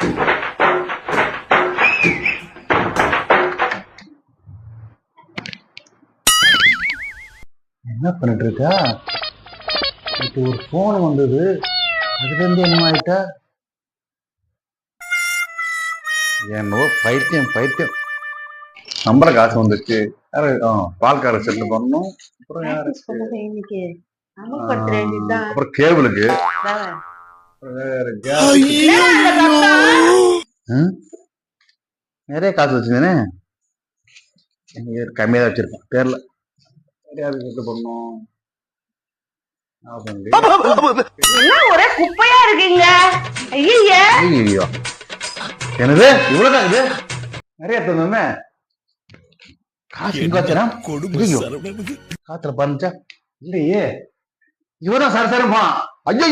என்ன பண்ணிட்டு இருக்கா நேற்று ஒரு ஃபோன் வந்தது. அதுல இருந்து என்ன ஆயிட்டா? என்னவோ பைத்தியம் பைத்தியம். சம்பள காசு வந்துச்சு. யாரு? பால்கார செட்டில் பண்ணணும். அப்புறம் யாரு. அப்புறம் கேபிளுக்கு? நிறைய காசு வச்சிருந்தேனே? கம்மியாக தான் வச்சிருப்பேன். யாருக்கு. என்ன ஒரே குப்பையா இருக்கீங்க? ஐயா ஐயோ என்னது? இவ்வளவுதான் இது? நிறைய தந்தோமே காசு எங்க வச்சா காத்துல பறந்துச்சா? இல்லையே. இவதான் சரசரமா ஐயோ